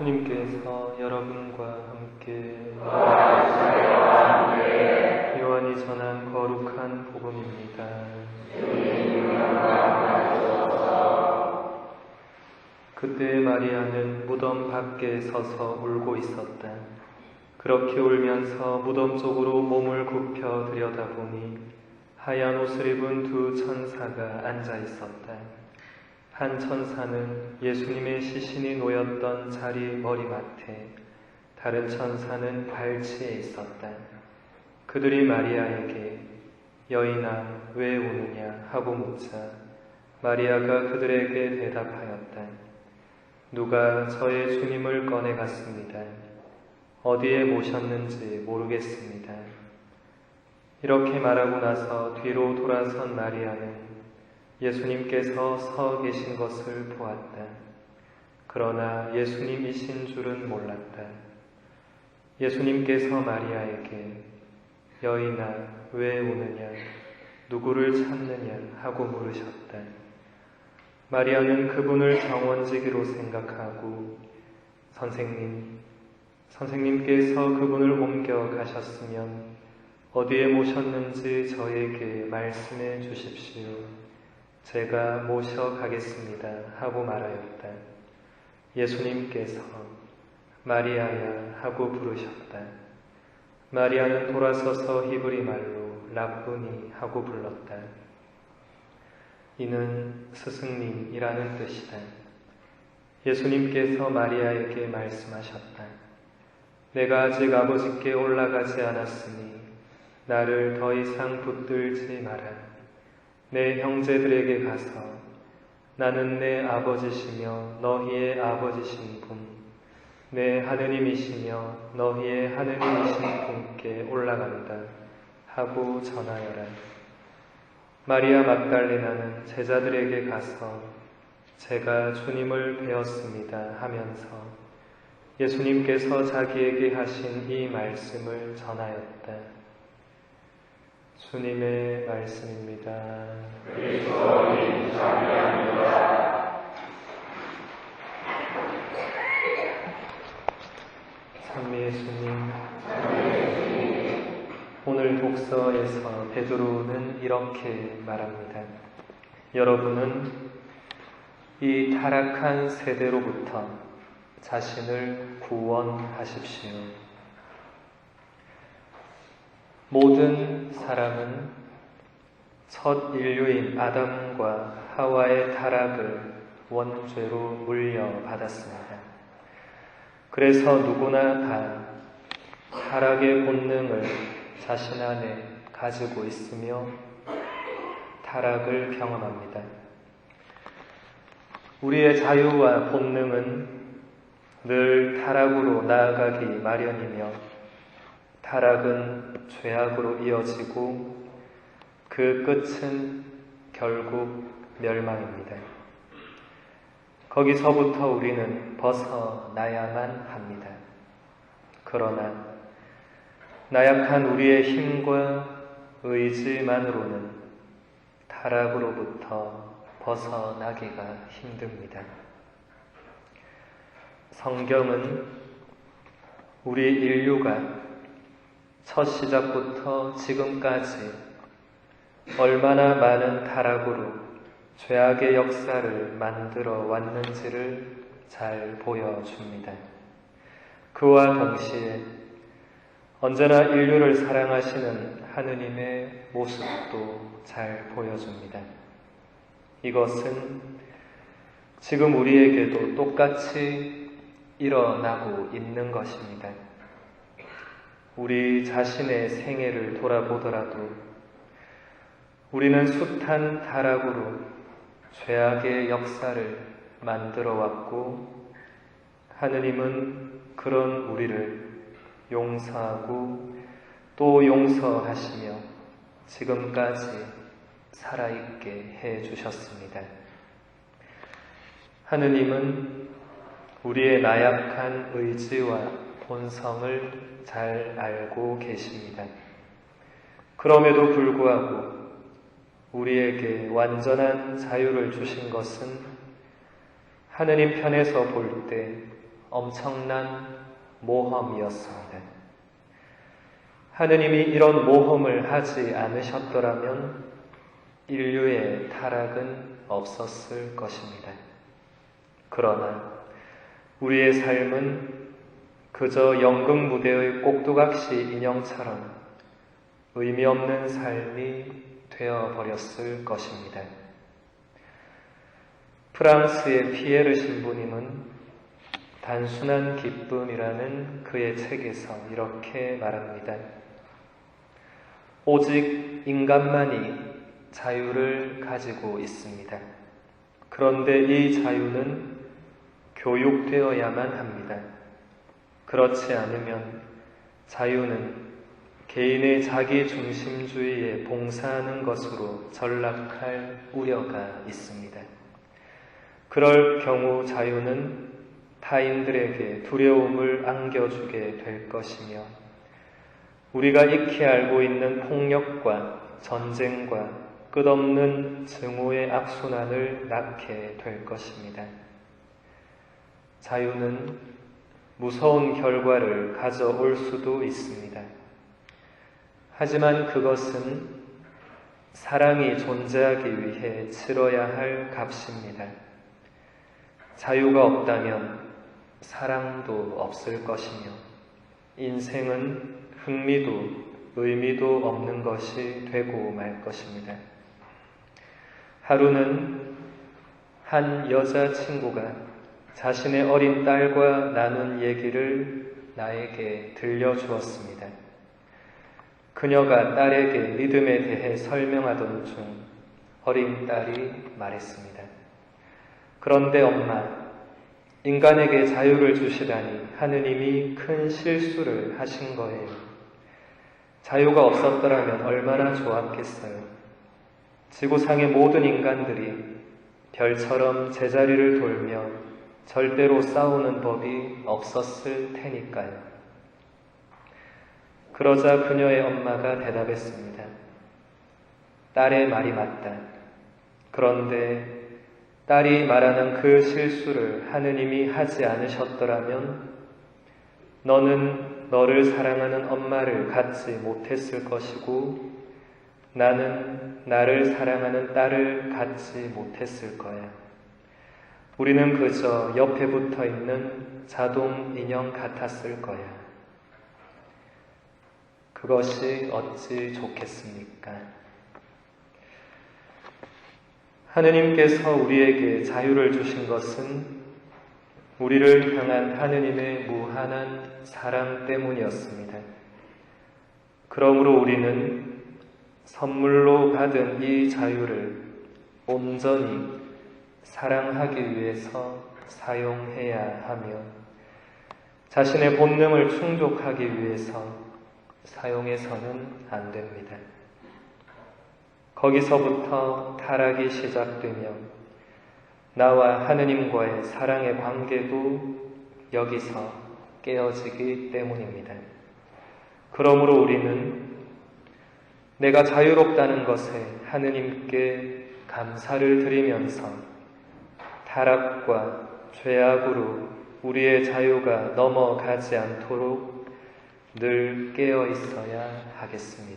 주님께서 여러분과 함께 요한이 전한 거룩한 복음입니다. 그때 마리아는 무덤 밖에 서서 울고 있었다. 그렇게 울면서 무덤 쪽으로 몸을 굽혀 들여다보니 하얀 옷을 입은 두 천사가 앉아 있었다. 한 천사는 예수님의 시신이 놓였던 자리 머리맡에, 다른 천사는 발치에 있었다. 그들이 마리아에게 여인아 왜 우느냐 하고 묻자 마리아가 그들에게 대답하였다. 누가 저의 주님을 꺼내 갔습니다. 어디에 모셨는지 모르겠습니다. 이렇게 말하고 나서 뒤로 돌아선 마리아는 예수님께서 서 계신 것을 보았다. 그러나 예수님이신 줄은 몰랐다. 예수님께서 마리아에게 여인아 왜 우느냐 누구를 찾느냐 하고 물으셨다. 마리아는 그분을 정원지기로 생각하고 선생님, 선생님께서 그분을 옮겨 가셨으면 어디에 모셨는지 저에게 말씀해 주십시오. 제가 모셔 가겠습니다. 하고 말하였다. 예수님께서 마리아야 하고 부르셨다. 마리아는 돌아서서 히브리 말로 라쁘니 하고 불렀다. 이는 스승님이라는 뜻이다. 예수님께서 마리아에게 말씀하셨다. 내가 아직 아버지께 올라가지 않았으니 나를 더 이상 붙들지 마라. 내 형제들에게 가서 나는 내 아버지시며 너희의 아버지신 분, 내 하느님이시며 너희의 하느님이신 분께 올라간다 하고 전하여라. 마리아 막달레나는 제자들에게 가서 제가 주님을 배웠습니다 하면서 예수님께서 자기에게 하신 이 말씀을 전하였다. 주님의 말씀입니다. 찬미 예수님. 오늘 독서에서 베드로는 이렇게 말합니다. 여러분은 이 타락한 세대로부터 자신을 구원하십시오. 모든 사람은 첫 인류인 아담과 하와의 타락을 원죄로 물려받았습니다. 그래서 누구나 다 타락의 본능을 자신 안에 가지고 있으며 타락을 경험합니다. 우리의 자유와 본능은 늘 타락으로 나아가기 마련이며 타락은 죄악으로 이어지고 그 끝은 결국 멸망입니다. 거기서부터 우리는 벗어나야만 합니다. 그러나 나약한 우리의 힘과 의지만으로는 타락으로부터 벗어나기가 힘듭니다. 성경은 우리 인류가 첫 시작부터 지금까지 얼마나 많은 타락으로 죄악의 역사를 만들어 왔는지를 잘 보여줍니다. 그와 동시에 언제나 인류를 사랑하시는 하느님의 모습도 잘 보여줍니다. 이것은 지금 우리에게도 똑같이 일어나고 있는 것입니다. 우리 자신의 생애를 돌아보더라도 우리는 숱한 타락으로 죄악의 역사를 만들어 왔고 하느님은 그런 우리를 용서하고 또 용서하시며 지금까지 살아있게 해 주셨습니다. 하느님은 우리의 나약한 의지와 본성을 잘 알고 계십니다. 그럼에도 불구하고 우리에게 완전한 자유를 주신 것은 하느님 편에서 볼 때 엄청난 모험이었습니다. 하느님이 이런 모험을 하지 않으셨더라면 인류의 타락은 없었을 것입니다. 그러나 우리의 삶은 그저 연극 무대의 꼭두각시 인형처럼 의미 없는 삶이 되어버렸을 것입니다. 프랑스의 피에르 신부님은 단순한 기쁨이라는 그의 책에서 이렇게 말합니다. 오직 인간만이 자유를 가지고 있습니다. 그런데 이 자유는 교육되어야만 합니다. 그렇지 않으면 자유는 개인의 자기 중심주의에 봉사하는 것으로 전락할 우려가 있습니다. 그럴 경우 자유는 타인들에게 두려움을 안겨주게 될 것이며 우리가 익히 알고 있는 폭력과 전쟁과 끝없는 증오의 악순환을 낳게 될 것입니다. 자유는 무서운 결과를 가져올 수도 있습니다. 하지만 그것은 사랑이 존재하기 위해 치러야 할 값입니다. 자유가 없다면 사랑도 없을 것이며 인생은 흥미도 의미도 없는 것이 되고 말 것입니다. 하루는 한 여자친구가 자신의 어린 딸과 나눈 얘기를 나에게 들려주었습니다. 그녀가 딸에게 믿음에 대해 설명하던 중 어린 딸이 말했습니다. 그런데 엄마, 인간에게 자유를 주시다니 하느님이 큰 실수를 하신 거예요. 자유가 없었더라면 얼마나 좋았겠어요. 지구상의 모든 인간들이 별처럼 제자리를 돌며 절대로 싸우는 법이 없었을 테니까요. 그러자 그녀의 엄마가 대답했습니다. 딸의 말이 맞다. 그런데 딸이 말하는 그 실수를 하느님이 하지 않으셨더라면 너는 너를 사랑하는 엄마를 갖지 못했을 것이고 나는 나를 사랑하는 딸을 갖지 못했을 거야. 우리는 그저 옆에 붙어 있는 자동 인형 같았을 거야. 그것이 어찌 좋겠습니까? 하느님께서 우리에게 자유를 주신 것은 우리를 향한 하느님의 무한한 사랑 때문이었습니다. 그러므로 우리는 선물로 받은 이 자유를 온전히 사랑하기 위해서 사용해야 하며 자신의 본능을 충족하기 위해서 사용해서는 안 됩니다. 거기서부터 타락이 시작되며 나와 하느님과의 사랑의 관계도 여기서 깨어지기 때문입니다. 그러므로 우리는 내가 자유롭다는 것에 하느님께 감사를 드리면서 타락과 죄악으로 우리의 자유가 넘어가지 않도록 늘 깨어 있어야 하겠습니다.